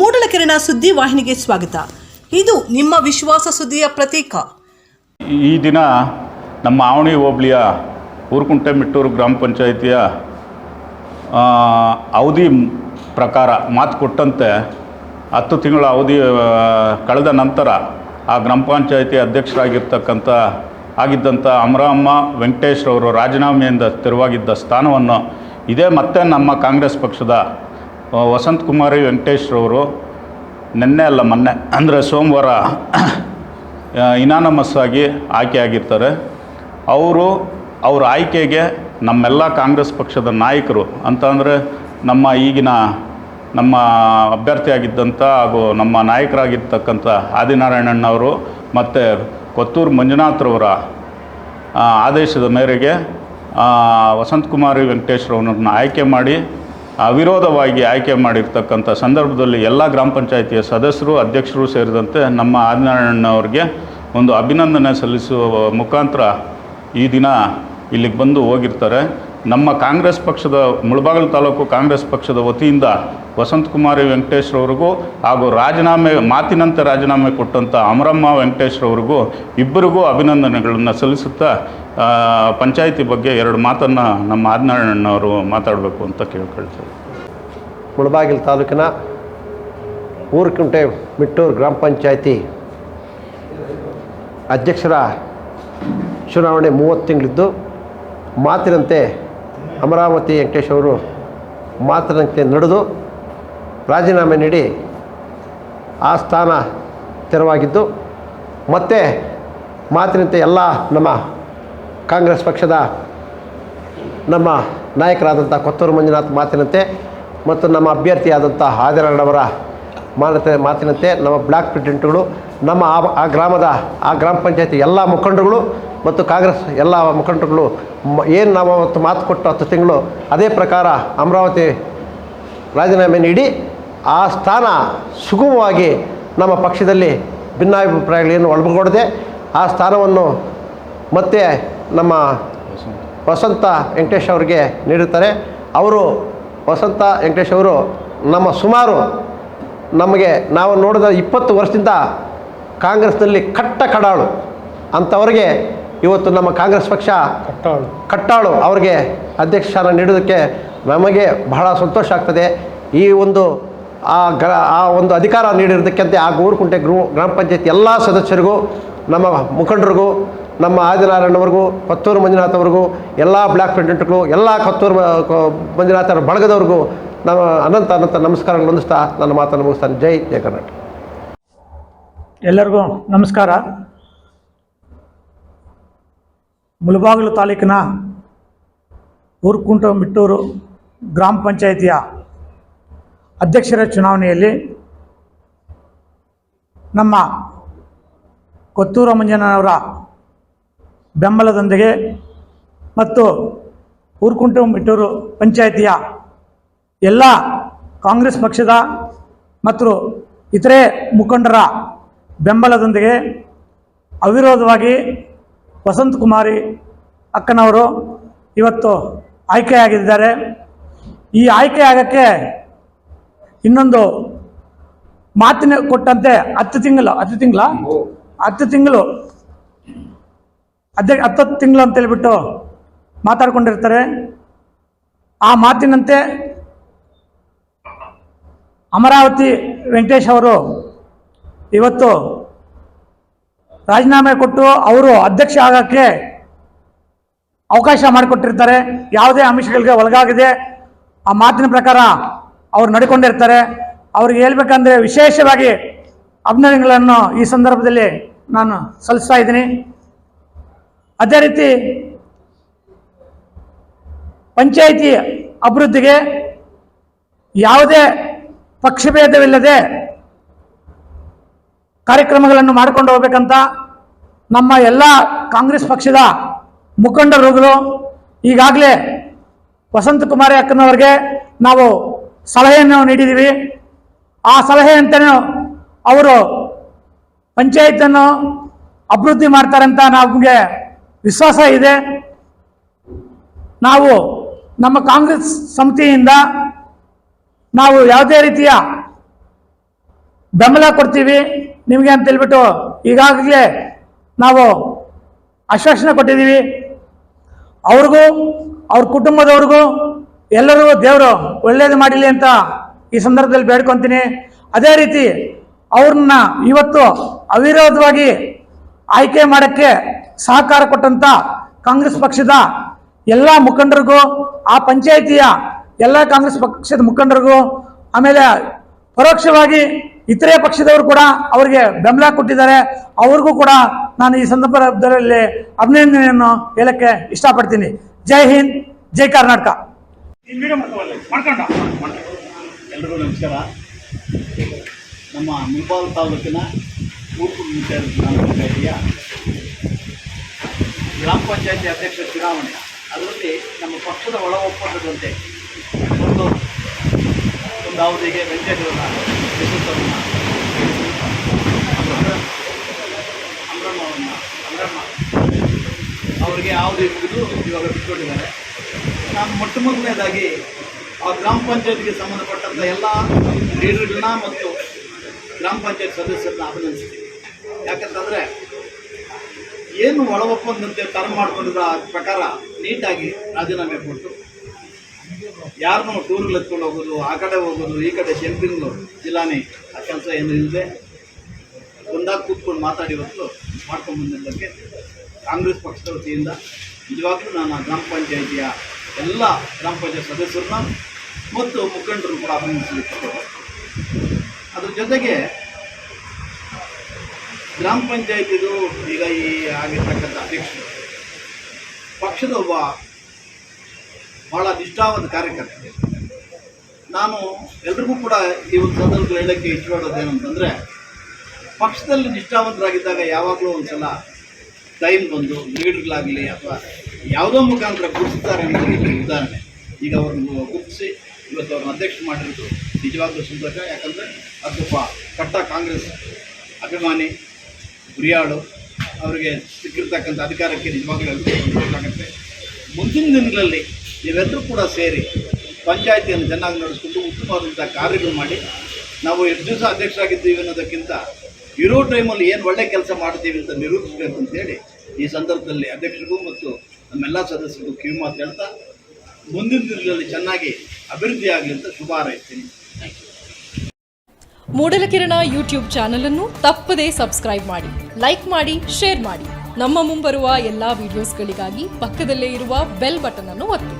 ಮೂಡಲಕೆರೆನ ಸುದ್ದಿ ವಾಹಿನಿಗೆ ಸ್ವಾಗತ. ಇದು ನಿಮ್ಮ ವಿಶ್ವಾಸ ಸುದ್ದಿಯ ಪ್ರತೀಕ. ಈ ದಿನ ನಮ್ಮ ಆವಣಿ ಹೋಬಳಿಯ ಊರುಕುಂಟೆ ಮಿಟ್ಟೂರು ಗ್ರಾಮ ಪಂಚಾಯಿತಿಯ ಅವಧಿ ಪ್ರಕಾರ ಮಾತು ಕೊಟ್ಟಂತೆ ಹತ್ತು ತಿಂಗಳ ಅವಧಿ ಕಳೆದ ನಂತರ ಆ ಗ್ರಾಮ ಪಂಚಾಯಿತಿ ಅಧ್ಯಕ್ಷರಾಗಿರ್ತಕ್ಕಂಥ, ಆಗಿದ್ದಂಥ ಅಮರಮ್ಮ ವೆಂಕಟೇಶ್ರವರು ರಾಜೀನಾಮೆಯಿಂದ ತೆರವಾಗಿದ್ದ ಸ್ಥಾನವನ್ನು ಇದೇ ಮತ್ತೆ ನಮ್ಮ ಕಾಂಗ್ರೆಸ್ ಪಕ್ಷದ ವಸಂತ್ ಕುಮಾರಿ ವೆಂಕಟೇಶ್ರವರು ನಿನ್ನೆ ಅಲ್ಲ ಮೊನ್ನೆ, ಅಂದರೆ ಸೋಮವಾರ ಇನಾನಮಸ್ ಆಗಿ ಆಯ್ಕೆಯಾಗಿರ್ತಾರೆ ಅವರು ಅವ್ರ ಆಯ್ಕೆಗೆ ನಮ್ಮೆಲ್ಲ ಕಾಂಗ್ರೆಸ್ ಪಕ್ಷದ ನಾಯಕರು ಅಂತಂದರೆ ನಮ್ಮ ಈಗಿನ ನಮ್ಮ ಅಭ್ಯರ್ಥಿಯಾಗಿದ್ದಂಥ ಹಾಗೂ ನಮ್ಮ ನಾಯಕರಾಗಿರ್ತಕ್ಕಂಥ ಆದಿನಾರಾಯಣಣ್ಣವರು ಮತ್ತು ಕೊತ್ತೂರು ಮಂಜುನಾಥ್ರವರ ಆದೇಶದ ಮೇರೆಗೆ ವಸಂತಕುಮಾರಿ ವೆಂಕಟೇಶ್ವರವ್ರನ್ನ ಆಯ್ಕೆ ಮಾಡಿ ಅವಿರೋಧವಾಗಿ ಆಯ್ಕೆ ಮಾಡಿರ್ತಕ್ಕಂಥ ಸಂದರ್ಭದಲ್ಲಿ ಎಲ್ಲ ಗ್ರಾಮ ಪಂಚಾಯಿತಿಯ ಸದಸ್ಯರು, ಅಧ್ಯಕ್ಷರು ಸೇರಿದಂತೆ ನಮ್ಮ ಆದಿನಾರಾಯಣವ್ರಿಗೆ ಒಂದು ಅಭಿನಂದನೆ ಸಲ್ಲಿಸುವ ಮುಖಾಂತರ ಈ ದಿನ ಇಲ್ಲಿಗೆ ಬಂದು ಹೋಗಿರ್ತಾರೆ. ನಮ್ಮ ಕಾಂಗ್ರೆಸ್ ಪಕ್ಷದ, ಮುಳಬಾಗಲು ತಾಲೂಕು ಕಾಂಗ್ರೆಸ್ ಪಕ್ಷದ ವತಿಯಿಂದ ವಸಂತಕುಮಾರಿ ವೆಂಕಟೇಶ್ರವ್ರಿಗೂ ಹಾಗೂ ರಾಜೀನಾಮೆ, ಮಾತಿನಂತೆ ರಾಜೀನಾಮೆ ಕೊಟ್ಟಂಥ ಅಮರಮ್ಮ ವೆಂಕಟೇಶ್ರವ್ರಿಗೂ ಇಬ್ಬರಿಗೂ ಅಭಿನಂದನೆಗಳನ್ನು ಸಲ್ಲಿಸುತ್ತಾ ಪಂಚಾಯಿತಿ ಬಗ್ಗೆ ಎರಡು ಮಾತನ್ನು ನಮ್ಮ ಆದಿನಾರಾಯಣವರು ಮಾತಾಡಬೇಕು ಅಂತ ಕೇಳ್ಕೊಳ್ತೇವೆ. ಮುಳಬಾಗಿಲು ತಾಲೂಕಿನ ಊರುಕುಂಟೆ ಮಿಟ್ಟೂರು ಗ್ರಾಮ ಪಂಚಾಯಿತಿ ಅಧ್ಯಕ್ಷರ ಚುನಾವಣೆ ಮೂವತ್ತು ತಿಂಗಳಿದ್ದು, ಮಾತಿನಂತೆ ಅಮರಾವತಿ ವೆಂಕಟೇಶ್ ಅವರು ಮಾತಿನಂತೆ ನಡೆದು ರಾಜೀನಾಮೆ ನೀಡಿ ಆ ಸ್ಥಾನ ತೆರವಾಗಿದ್ದು, ಮತ್ತೆ ಮಾತಿನಂತೆ ಎಲ್ಲ ನಮ್ಮ ಕಾಂಗ್ರೆಸ್ ಪಕ್ಷದ ನಮ್ಮ ನಾಯಕರಾದಂಥ ಕೊತ್ತೂರು ಮಂಜುನಾಥ್ ಮಾತಿನಂತೆ ಮತ್ತು ನಮ್ಮ ಅಭ್ಯರ್ಥಿಯಾದಂಥ ಹಾದಿರಾಣವರ ಮಾನತೆ ಮಾತಿನಂತೆ ನಮ್ಮ ಬ್ಲಾಕ್ ಪ್ರೆಸಿಡೆಂಟ್ಗಳು, ನಮ್ಮ ಆ ಆ ಗ್ರಾಮದ, ಆ ಗ್ರಾಮ ಪಂಚಾಯತಿ ಎಲ್ಲ ಮುಖಂಡರುಗಳು ಮತ್ತು ಕಾಂಗ್ರೆಸ್ ಎಲ್ಲ ಮುಖಂಡರುಗಳು ಏನು ನಾವು ಅವತ್ತು ಮಾತು ಕೊಟ್ಟು ಹತ್ತು ತಿಂಗಳು ಅದೇ ಪ್ರಕಾರ ಅಮರಾವತಿ ರಾಜೀನಾಮೆ ನೀಡಿ, ಆ ಸ್ಥಾನ ಸುಗಮವಾಗಿ ನಮ್ಮ ಪಕ್ಷದಲ್ಲಿ ಭಿನ್ನಾಭಿಪ್ರಾಯಗಳೇನು ಒಳಗೊಡದೆ. ಆ ಸ್ಥಾನವನ್ನು ಮತ್ತೆ ನಮ್ಮ ವಸಂತ ವೆಂಕಟೇಶ್ ಅವರಿಗೆ ನೀಡುತ್ತಾರೆ. ಅವರು, ವಸಂತ ವೆಂಕಟೇಶ್ ಅವರು ನಮ್ಮ ಸುಮಾರು ನಮಗೆ ನಾವು ನೋಡಿದ ಇಪ್ಪತ್ತು ವರ್ಷದಿಂದ ಕಾಂಗ್ರೆಸ್ನಲ್ಲಿ ಕಟ್ಟ ಕಡಾಳು ಅಂಥವ್ರಿಗೆ ಇವತ್ತು ನಮ್ಮ ಕಾಂಗ್ರೆಸ್ ಪಕ್ಷ ಕಟ್ಟಾಳು. ಕಟ್ಟಾಳು. ಅವ್ರಿಗೆ ಅಧ್ಯಕ್ಷ ಸ್ಥಾನ ನೀಡೋದಕ್ಕೆ ನಮಗೆ ಬಹಳ ಸಂತೋಷ ಆಗ್ತದೆ. ಈ ಒಂದು ಆ ಗ ಆ ಒಂದು ಅಧಿಕಾರ ನೀಡಿರೋದಕ್ಕಂತೆ ಆ ಗೂರುಕುಂಟೆ ಗ್ರೂ ಗ್ರಾಮ ಪಂಚಾಯತ್ ಎಲ್ಲ ಸದಸ್ಯರಿಗೂ ನಮ್ಮ ಮುಖಂಡರಿಗೂ ನಮ್ಮ ಆದಿನಾರಾಯಣವ್ರಿಗೂ ಕತ್ತೂರು ಮಂಜುನಾಥ್ ಅವ್ರಿಗೂ ಎಲ್ಲ ಬ್ಲಾಕ್ ಪ್ರೆಸಿಡೆಂಟ್ಗಳು ಎಲ್ಲ ಕತ್ತೂರು ಮ- ಕೊ- ಮಂಜುನಾಥರ ಬಳಗದವ್ರಿಗೂ ನಮ್ಮ ಅನಂತ ಅನಂತ ನಮಸ್ಕಾರಗಳು ಹೊಂದಿಸ್ತಾ ನನ್ನ ಮಾತನ್ನು ಮುಗಿಸ್ತಾನೆ. ಜೈ ಜಯ ಕರ್ನಾಟಕ ಎಲ್ಲರಿಗೂ ನಮಸ್ಕಾರ. ಮುಳಬಾಗಿಲು ತಾಲೂಕಿನ ಊರುಕುಂಟ ಮಿಟ್ಟೂರು ಗ್ರಾಮ ಪಂಚಾಯಿತಿಯ ಅಧ್ಯಕ್ಷರ ಚುನಾವಣೆಯಲ್ಲಿ ನಮ್ಮ ಕೊತ್ತೂರು ಮಂಜನವರ ಬೆಂಬಲದೊಂದಿಗೆ ಮತ್ತು ಊರುಕುಂಟ ಮಿಟ್ಟೂರು ಪಂಚಾಯಿತಿಯ ಎಲ್ಲ ಕಾಂಗ್ರೆಸ್ ಪಕ್ಷದ ಮತ್ತು ಇತರೆ ಮುಖಂಡರ ಬೆಂಬಲದೊಂದಿಗೆ ಅವಿರೋಧವಾಗಿ ವಸಂತ್ ಕುಮಾರಿ ಅಕ್ಕನವರು ಇವತ್ತು ಆಯ್ಕೆಯಾಗಿದ್ದಾರೆ. ಈ ಆಯ್ಕೆ ಆಗೋಕ್ಕೆ ಇನ್ನೊಂದು ಮಾತಿನ ಕೊಟ್ಟಂತೆ ಹತ್ತು ತಿಂಗಳು, ಹತ್ತು ತಿಂಗಳ? ಹತ್ತು ತಿಂಗಳು. ಅದೇ ಹತ್ತತ್ತು ತಿಂಗಳು ಅಂತ ಹೇಳ್ಬಿಟ್ಟು ಮಾತಾಡ್ಕೊಂಡಿರ್ತಾರೆ. ಆ ಮಾತಿನಂತೆ ಅಮರಾವತಿ ವೆಂಕಟೇಶ್ ಅವರು ಇವತ್ತು ರಾಜೀನಾಮೆ ಕೊಟ್ಟು ಅವರು ಅಧ್ಯಕ್ಷ ಆಗೋಕ್ಕೆ ಅವಕಾಶ ಮಾಡಿಕೊಟ್ಟಿರ್ತಾರೆ. ಯಾವುದೇ ಅಂಶಗಳಿಗೆ ಒಳಗಾಗಿದೆ ಆ ಮಾತಿನ ಪ್ರಕಾರ ಅವ್ರು ನಡ್ಕೊಂಡಿರ್ತಾರೆ. ಅವ್ರಿಗೆ ಹೇಳ್ಬೇಕಂದ್ರೆ ವಿಶೇಷವಾಗಿ ಅಭಿನಂದನೆಗಳನ್ನು ಈ ಸಂದರ್ಭದಲ್ಲಿ ನಾನು ಸಲ್ಲಿಸ್ತಾ ಇದ್ದೀನಿ. ಅದೇ ರೀತಿ ಪಂಚಾಯಿತಿ ಅಭಿವೃದ್ಧಿಗೆ ಯಾವುದೇ ಪಕ್ಷಭೇದವಿಲ್ಲದೆ ಕಾರ್ಯಕ್ರಮಗಳನ್ನು ಮಾಡಿಕೊಂಡು ಹೋಗ್ಬೇಕಂತ ನಮ್ಮ ಎಲ್ಲ ಕಾಂಗ್ರೆಸ್ ಪಕ್ಷದ ಮುಖಂಡರುಗಳು, ಈಗಾಗಲೇ ವಸಂತ ಕುಮಾರಿ ಅಕ್ಕನವರಿಗೆ ನಾವು ಸಲಹೆಯನ್ನು ನೀಡಿದ್ದೀವಿ. ಆ ಸಲಹೆಯಂತೆಯೂ ಅವರು ಪಂಚಾಯತನ್ನು ಅಭಿವೃದ್ಧಿ ಮಾಡ್ತಾರೆ ಅಂತ ನಮಗೆ ವಿಶ್ವಾಸ ಇದೆ. ನಾವು ನಮ್ಮ ಕಾಂಗ್ರೆಸ್ ಸಮಿತಿಯಿಂದ ನಾವು ಯಾವುದೇ ರೀತಿಯ ಬೆಂಬಲ ಕೊಡ್ತೀವಿ, ನಿಮಗೆ ಅಂತ ಹೇಳ್ಬಿಟ್ಟು ಈಗಾಗಲೇ ನಾವು ಆಶ್ವಾಸನೆ ಕೊಟ್ಟಿದ್ದೀವಿ. ಅವ್ರಿಗೂ, ಅವ್ರ ಕುಟುಂಬದವ್ರಿಗೂ ಎಲ್ಲರೂ ದೇವರು ಒಳ್ಳೇದು ಮಾಡಲಿ ಅಂತ ಈ ಸಂದರ್ಭದಲ್ಲಿ ಬೇಡ್ಕೊತೀನಿ. ಅದೇ ರೀತಿ ಅವ್ರನ್ನ ಇವತ್ತು ಅವಿರೋಧವಾಗಿ ಆಯ್ಕೆ ಮಾಡೋಕ್ಕೆ ಸಹಕಾರ ಕೊಟ್ಟಂತ ಕಾಂಗ್ರೆಸ್ ಪಕ್ಷದ ಎಲ್ಲ ಮುಖಂಡರಿಗೂ, ಆ ಪಂಚಾಯಿತಿಯ ಎಲ್ಲ ಕಾಂಗ್ರೆಸ್ ಪಕ್ಷದ ಮುಖಂಡರಿಗೂ ಆಮೇಲೆ ಪರೋಕ್ಷವಾಗಿ ಇತರೆ ಪಕ್ಷದವರು ಕೂಡ ಅವರಿಗೆ ಬೆಂಬಲ ಕೊಟ್ಟಿದ್ದಾರೆ. ಅವ್ರಿಗೂ ಕೂಡ ನಾನು ಈ ಸಂದರ್ಭದಲ್ಲಿ ಅಭಿನಂದನೆಯನ್ನು ಹೇಳಕ್ಕೆ ಇಷ್ಟಪಡ್ತೀನಿ. ಜೈ ಹಿಂದ್ ಜೈ ಕರ್ನಾಟಕ. ಎಲ್ರಿಗೂ ನಮಸ್ಕಾರ. ನಮ್ಮ ಮುಂಬಾಲ್ ತಾಲೂಕಿನ ಕೂರ್ಪು ಗ್ರಾಮ ಪಂಚಾಯಿತಿಯ ಗ್ರಾಮ ಪಂಚಾಯಿತಿ ಅಧ್ಯಕ್ಷ ಚುನಾವಣೆ. ಅದರಲ್ಲಿ ನಮ್ಮ ಪಕ್ಷದ ಒಳ ಒಪ್ಪಂದದಂತೆ ಒಂದು ಅವಧಿಗೆ ವೆಂಕಟೇಶ್ವರನ ಅಮ್ರಮ್ಮ ಅವರಿಗೆ ಯಾವುದೇ ಮುಗಿದು ಇವಾಗ ಬಿಟ್ಕೊಂಡಿದ್ದಾರೆ ನಾನು ಮೊಟ್ಟ ಮೊದಲನೇದಾಗಿ ಆ ಗ್ರಾಮ ಪಂಚಾಯತ್ಗೆ ಸಂಬಂಧಪಟ್ಟಂಥ ಎಲ್ಲ ಲೀಡರ್ಗಳನ್ನ ಮತ್ತು ಗ್ರಾಮ ಪಂಚಾಯತ್ ಸದಸ್ಯರನ್ನ ಅಭಿನಂದಿಸ್ತೀನಿ. ಯಾಕಂತಂದರೆ ಏನು ಒಳ ಒಪ್ಪಂದಂತೆ ತರ ಆ ಪ್ರಕಾರ ನೀಟಾಗಿ ರಾಜೀನಾಮೆ ಕೊಟ್ಟು ಯಾರನ್ನೂ ಟೂರ್ಗಳು ಎತ್ಕೊಂಡು ಹೋಗೋದು, ಆ ಕಡೆ ಹೋಗೋದು, ಈ ಕಡೆ ಶೆಲ್ಪಿಂಗ್ ಜಿಲ್ಲಾನೇ, ಆ ಕೆಲಸ ಏನು ಇಲ್ಲದೆ ಒಂದಾಗಿ ಕೂತ್ಕೊಂಡು ಮಾತಾಡಿ ಹೊತ್ತು ಮಾಡ್ಕೊಂಡು ಬಂದಿದ್ದಕ್ಕೆ ಕಾಂಗ್ರೆಸ್ ಪಕ್ಷದ ವತಿಯಿಂದ ನಿಜವಾಗ್ಲೂ ನಾನು ಗ್ರಾಮ ಪಂಚಾಯಿತಿಯ ಎಲ್ಲ ಗ್ರಾಮ ಪಂಚಾಯತ್ ಸದಸ್ಯರನ್ನ ಮತ್ತು ಮುಖಂಡರು ಕೂಡ ಅಭಿನಂದಿಸಲಿಕ್ಕೆ ಅದ್ರ ಜೊತೆಗೆ ಗ್ರಾಮ ಪಂಚಾಯತಿದು ಈಗ ಈ ಆಗಿರ್ತಕ್ಕಂಥ ಅಧ್ಯಕ್ಷರು, ಪಕ್ಷದ ಒಬ್ಬ ಭಾಳ ನಿಷ್ಠಾವಂತ ಕಾರ್ಯಕರ್ತ ನಾನು ಎಲ್ರಿಗೂ ಕೂಡ ಈ ಒಂದು ಸಂದರ್ಭದಲ್ಲಿ ಹೇಳೋಕ್ಕೆ ಇಷ್ಟಪಡೋದೇನಂತಂದರೆ, ಪಕ್ಷದಲ್ಲಿ ನಿಷ್ಠಾವಂತರಾಗಿದ್ದಾಗ ಯಾವಾಗಲೂ ಒಂದು ಸಲ ಟೈಮ್ ಬಂದು ಲೀಡರ್ಗಳಾಗಲಿ ಅಥವಾ ಯಾವುದೋ ಮುಖಾಂತರ ಗುರುತಿಸ್ತಾರೆ ಅನ್ನೋದಕ್ಕೆ ಉದಾಹರಣೆ. ಈಗ ಅವ್ರನ್ನ ಗುರುತಿಸಿ ಇವತ್ತು ಅವ್ರನ್ನ ಅಧ್ಯಕ್ಷ ಮಾಡಿರೋದು ನಿಜವಾಗ್ಲೂ ಸಂತೋಷ. ಯಾಕಂದರೆ ಅದು ಸ್ವಲ್ಪ ಕಟ್ಟ ಕಾಂಗ್ರೆಸ್ ಅಭಿಮಾನಿ ಗುರಿಯಾಳು ಅವರಿಗೆ ಸಿಕ್ಕಿರ್ತಕ್ಕಂಥ ಅಧಿಕಾರಕ್ಕೆ ನಿಜವಾಗ್ಲೂ ಮುಂದಿನ ದಿನಗಳಲ್ಲಿ ನೀವೆಲ್ಲರೂ ಕೂಡ ಸೇರಿ ಪಂಚಾಯತಿಯನ್ನು ಚೆನ್ನಾಗಿ ನಡೆಸ್ಕೊಂಡು ಉತ್ತಮವಾದಂಥ ಕಾರ್ಯಗಳು ಮಾಡಿ ನಾವು ಎಷ್ಟು ದಿವಸ ಅಧ್ಯಕ್ಷರಾಗಿದ್ದೀವಿ ಅನ್ನೋದಕ್ಕಿಂತ ಇರೋ ಟೈಮಲ್ಲಿ ಏನು ಒಳ್ಳೆ ಕೆಲಸ ಮಾಡ್ತೀವಿ ಅಂತ ನಿರೂಪಿಸಬೇಕು ಅಂತೇಳಿ ಈ ಸಂದರ್ಭದಲ್ಲಿ ಅಧ್ಯಕ್ಷರಿಗೂ ಮತ್ತು ನಮ್ಮೆಲ್ಲ ಸದಸ್ಯರಿಗೂ ಕಿವಿ ಮಾತು ಹೇಳ್ತಾ ಮುಂದಿನ ದಿನಗಳಲ್ಲಿ ಚೆನ್ನಾಗಿ ಅಭಿವೃದ್ಧಿ ಆಗಲಿ ಅಂತ ಶುಭ ಹಾರೈಸ್ತೀನಿ. ಮೂಡಲಕಿರಣ ಯೂಟ್ಯೂಬ್ ಚಾನೆಲ್ ಅನ್ನು ತಪ್ಪದೇ ಸಬ್ಸ್ಕ್ರೈಬ್ ಮಾಡಿ ಲೈಕ್ ಮಾಡಿ ಶೇರ್ ಮಾಡಿ. ನಮ್ಮ ಮುಂಬರುವ ಎಲ್ಲಾ ವಿಡಿಯೋಸ್ಗಳಿಗಾಗಿ ಪಕ್ಕದಲ್ಲೇ ಇರುವ ಬೆಲ್ ಬಟನ್ ಅನ್ನು ಒತ್ತಿ.